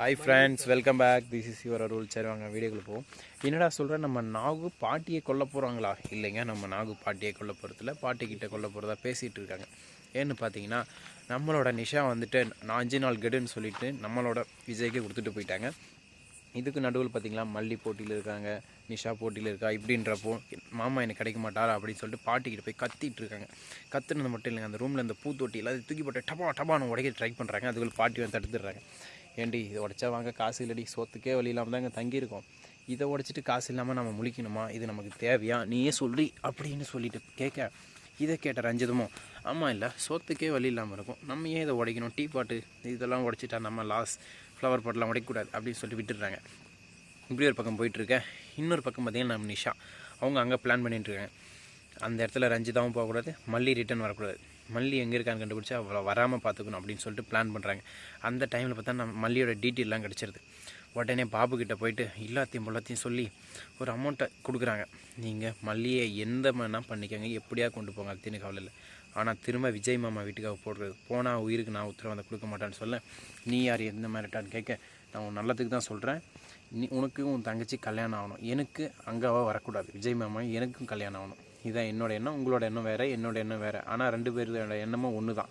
Hi friends welcome back this is your Arul சரி வாங்க வீடியோக்குள்ள போவோம். என்னடா சொல்கிறேன் நம்ம நாகு பாட்டியை கொல்ல போகிறாங்களா இல்லைங்க நம்ம நாகு பாட்டியை கொல்ல போகிறதில்ல பாட்டிக்கிட்ட கொல்ல போகிறதா பேசிகிட்டு இருக்காங்க. ஏன்னு பார்த்தீங்கன்னா நம்மளோட நிஷா வந்துட்டு நான் அஞ்சு நாள் கெடுன்னு சொல்லிட்டு நம்மளோட விஜய்க்கு கொடுத்துட்டு போயிட்டாங்க. இதுக்கு நடுவில் பார்த்தீங்களா மல்லி போட்டியில் இருக்காங்க நிஷா போட்டியில் இருக்கா இப்படின்றப்போ மாமா எனக்கு கிடைக்க மாட்டாரா? அப்படின்னு சொல்லிட்டு பாட்டிக்கிட்ட போய் கத்திட்டு இருக்காங்க. கத்துனது மட்டும் இல்லைங்க அந்த ரூமில் அந்த பூத்தொட்டி எல்லாத்தையும் தூக்கி போட்டு டபா டபான்னு உடைக்க ட்ரை பண்ணுறாங்க அதுக்குள்ள பாட்டி வந்து தடுத்துடுறாங்க. ஏண்டி இதை உடைச்சா வாங்க காசு இல்லடி சோத்துக்கே வழி இல்லாமல் தான் இங்கே தங்கியிருக்கோம். இதை உடைச்சிட்டு காசு இல்லாமல் நம்ம முழிக்கணுமா? இது நமக்கு தேவையா? நீயே சொல்லி அப்படின்னு சொல்லிட்டு கேட்க இதை கேட்ட ரஞ்சிதமும் ஆமாம் இல்லை சோத்துக்கே வழி இல்லாமல் இருக்கும். நம்ம ஏன் இதை உடைக்கணும்? டீ பாட்டு இதெல்லாம் உடைச்சிட்டா நம்ம லாஸ் ஃப்ளவர் பாட்டெலாம் உடைக்கக்கூடாது அப்படின்னு சொல்லிட்டு விட்டுடுறாங்க. இப்படி ஒரு பக்கம் போயிட்டுருக்கேன் இன்னொரு பக்கம் பார்த்தீங்கன்னா நம்ம நிஷா. அவங்க அங்கே பிளான் பண்ணிட்டு இருக்காங்க. அந்த இடத்துல ரஞ்சிதாவும் போகக்கூடாது மல்லி ரிட்டர்ன் வரக்கூடாது. மல்லி எங்கே இருக்கான்னு கண்டுபிடிச்சி அவளை வராமல் பார்த்துக்கணும் அப்படின்னு சொல்லிட்டு பிளான் பண்ணுறாங்க அந்த டைமில் பார்த்தா நம்ம மல்லியோட டீட்டெயிலாம் கிடச்சிருது. உடனே பாபு போயிட்டு எல்லாத்தையும் பொல்லாத்தையும் சொல்லி ஒரு அமௌண்ட்டை கொடுக்குறாங்க. நீங்கள் மல்லியை எந்த மாதிரினா பண்ணிக்கோங்க எப்படியா கொண்டு போங்க அது கவலை இல்லை. ஆனால் திரும்ப விஜய் மாமா வீட்டுக்காக போடுறது போனால் உயிருக்கு நான் உத்தரவாதம் கொடுக்க மாட்டேன்னு சொல்ல நீ யார் எந்த மாதிரிட்டான்னு கேட்க நான் உன் நல்லதுக்கு தான் சொல்கிறேன் நீ உனக்கு உன் தங்கச்சி கல்யாணம் ஆகணும். எனக்கு அங்காவாக வரக்கூடாது. விஜய் மாமா எனக்கும் கல்யாணம் ஆகணும். இதுதான் என்னோட எண்ணம் உங்களோட எண்ணம் வேறு என்னோட எண்ணம் வேறு. ஆனால் ரெண்டு பேரோட எண்ணமும் ஒன்று தான்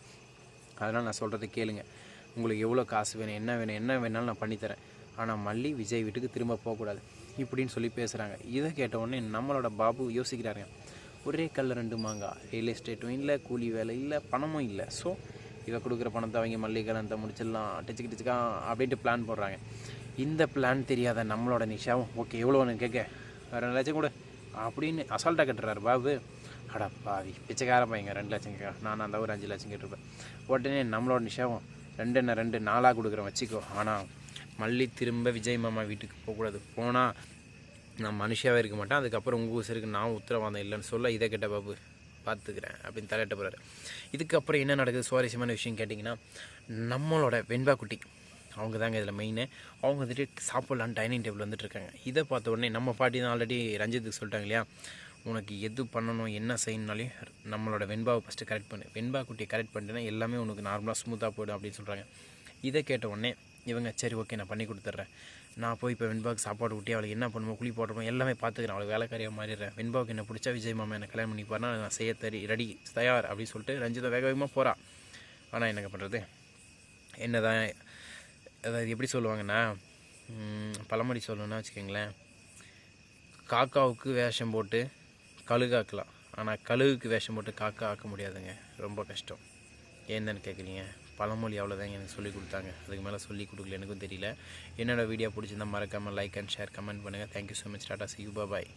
அதனால் நான் சொல்கிறத கேளுங்க. உங்களுக்கு எவ்வளோ காசு வேணும் என்ன வேணும் என்ன வேணாலும் நான் பண்ணித்தரேன். ஆனால் மல்லி விஜய் வீட்டுக்கு திரும்ப போகக்கூடாது இப்படின்னு சொல்லி பேசுகிறாங்க இதை கேட்ட உடனே நம்மளோட பாபு யோசிக்கிறாருங்க. ஒரே கல் ரெண்டு மாங்கா ரியல் எஸ்டேட்டும் இல்லை கூலி வேலை இல்லை பணமும் இல்லை. ஸோ இவ கொடுக்குற பணத்தை அவங்க மல்லிகை கல்யாணத்தை முடிச்சிடலாம் டிச்சுக்கு டிச்சுக்கா அப்படின்ட்டு பிளான் போடுறாங்க. இந்த பிளான் தெரியாத நம்மளோட நிஷாவும் ஓகே எவ்வளோ ஒன்று கேட்க? வேறு ரெண்டு லட்சம் கூட. அப்படின்னு அசால்ட்டாக கட்டுறாரு பாபு. அடா பாவி பிச்சைக்காரன் பையங்க ரெண்டு லட்சம் கேட்க நான் அந்த ஒரு அஞ்சு லட்சம் கேட்டிருப்பேன். உடனே நம்மளோட நிஷாவும் ரெண்டு என்ன ரெண்டு நாளாக கொடுக்குறேன் வச்சுக்கோ. ஆனால் மல்லி திரும்ப விஜய் மாமா வீட்டுக்கு போகக்கூடாது. போனால் நான் மனுஷாவே இருக்க மாட்டேன். அதுக்கப்புறம் உங்கள் ஊசருக்கு நான் உத்தரவாதம் இல்லைன்னு சொல்ல இதை கேட்ட பாபு பார்த்துக்கிறேன் அப்படின்னு தலையிட்ட போகிறாரு இதுக்கப்புறம் என்ன நடக்குது? சுவாரஸ்யமான விஷயம் கேட்டிங்கன்னா நம்மளோட வெண்பா குட்டி. அவங்க தாங்க இதில் மெயின் அவங்க வந்துட்டு சாப்பிட்லான்னு டைனிங் டேபிள் வந்துட்டு இருக்காங்க இதை பார்த்த உடனே நம்ம பாட்டி தான் ஆல்ரெடி ரஞ்சித்துக்கு சொல்லிட்டாங்க இல்லையா? உனக்கு எது பண்ணணும் என்ன செய்யணுனாலையும் நம்மளோட வெண்பாவை ஃபஸ்ட்டு கரெக்ட் பண்ணு. வெண்பா குட்டியை கரெக்ட் பண்ணிட்டேன்னா எல்லாமே உனக்கு நார்மலாக ஸ்மூத்தாக போய்டும் அப்படின்னு சொல்கிறாங்க இதை கேட்ட உடனே இவங்க சரி ஓகே நான் பண்ணி கொடுத்துட்றேன். நான் போய் இப்போ வெண்பாவுக்கு சாப்பாடு ஊட்டி அவளுக்கு என்ன பண்ணுமோ குழி போடுறோம் எல்லாமே பார்த்துக்கிறேன். அவளுக்கு வேலைக்காரியாக மாறிடுறேன். வெண்பாவுக்கு என்ன பிடிச்சா விஜய் மாமா என்ன கல்யாணம் பண்ணிப்பாருனா நான் செய்ய தரி ரெடி தயார் அப்படின்னு சொல்லிட்டு ரஞ்சிதா வேக வேகமாக போகிறா ஆனால் என்ன பண்ணுறது என்ன தான் அதாவது எப்படி சொல்லுவாங்கன்னா பழமொழி சொல்லணும்னா வச்சுக்கோங்களேன் காக்காவுக்கு வேஷம் போட்டு கழுகாக்கலாம் ஆனால் கழுகுக்கு வேஷம் போட்டு காக்கா ஆக்க முடியாதுங்க. ரொம்ப கஷ்டம். ஏன்னு கேட்குறீங்க பழமொழி அவ்வளோதாங்க எனக்கு சொல்லி கொடுத்தாங்க. அதுக்கு மேலே சொல்லி கொடுக்கல எனக்கும் தெரியல. என்னோடய வீடியோ பிடிச்சிருந்தா மறக்காமல் லைக் அண்ட் ஷேர் கமெண்ட் பண்ணுங்கள் thank you so much tata see you bye